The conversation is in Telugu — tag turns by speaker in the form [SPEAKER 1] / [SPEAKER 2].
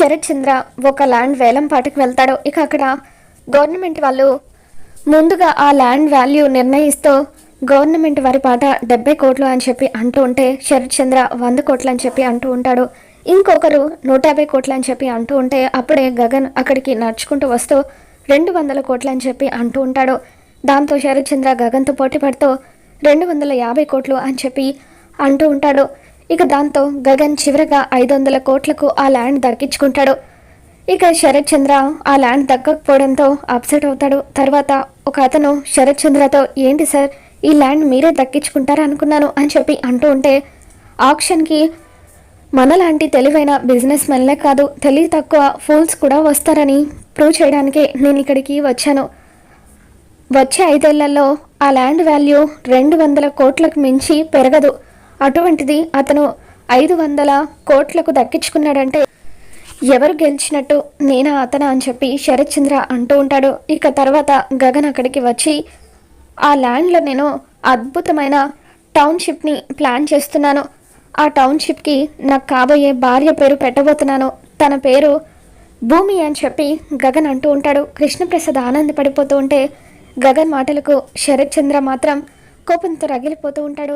[SPEAKER 1] శరత్ చంద్ర ఒక ల్యాండ్ వేలం పాటకు వెళ్తాడు ఇక అక్కడ గవర్నమెంట్ వాళ్ళు ముందుగా ఆ ల్యాండ్ వాల్యూ నిర్ణయిస్తూ గవర్నమెంట్ వారి పాట డెబ్బై కోట్లు అని చెప్పి అంటూ ఉంటే శరత్ చంద్ర వంద కోట్లు అని చెప్పి అంటూ ఉంటాడు. ఇంకొకరు నూట యాభై కోట్లు అని చెప్పి అంటూ ఉంటే అప్పుడే గగన్ అక్కడికి నడుచుకుంటూ వస్తూ రెండు వందల కోట్లు అని చెప్పి అంటూ ఉంటాడు. దాంతో శరత్ చంద్ర గగన్తో పోటీ పడుతూ రెండు వందల యాభై కోట్లు అని చెప్పి అంటూ ఉంటాడు. ఇక దాంతో గగన్ చివరగా ఐదు వందల కోట్లకు ఆ ల్యాండ్ దక్కించుకుంటాడు. ఇక శరత్ చంద్ర ఆ ల్యాండ్ దక్కకపోవడంతో అప్సెట్ అవుతాడు. తర్వాత ఒక అతను శరత్ చంద్రతో ఏంటి సార్ ఈ ల్యాండ్ మీరే దక్కించుకుంటారా అనుకున్నాను అని చెప్పి అంటూ ఉంటే ఆప్షన్కి మనలాంటి తెలివైన బిజినెస్ మెన్లే కాదు తెలివి తక్కువ ఫూల్స్ కూడా వస్తారని ప్రూవ్ చేయడానికే నేను ఇక్కడికి వచ్చాను. వచ్చే ఐదేళ్ళలో ఆ ల్యాండ్ వాల్యూ రెండు వందల కోట్లకు మించి పెరగదు. అటువంటిది అతను ఐదు వందల కోట్లకు దక్కించుకున్నాడంటే ఎవరు గెలిచినట్టు నేనా అతనా అని చెప్పి శరత్చంద్ర అంటూ ఉంటాడు. ఇక తర్వాత గగన్ అక్కడికి వచ్చి ఆ ల్యాండ్లో నేను అద్భుతమైన టౌన్షిప్ని ప్లాన్ చేస్తున్నాను. ఆ టౌన్షిప్కి నాకు కాబోయే భార్య పేరు పెట్టబోతున్నాను. తన పేరు భూమి అని చెప్పి గగన్ అంటూ ఉంటాడు. కృష్ణప్రసాద్ ఆనందపడిపోతూ ఉంటే గగన్ మాటలకు శరత్ చంద్ర మాత్రం కోపంతో రగిలిపోతూ ఉంటాడు.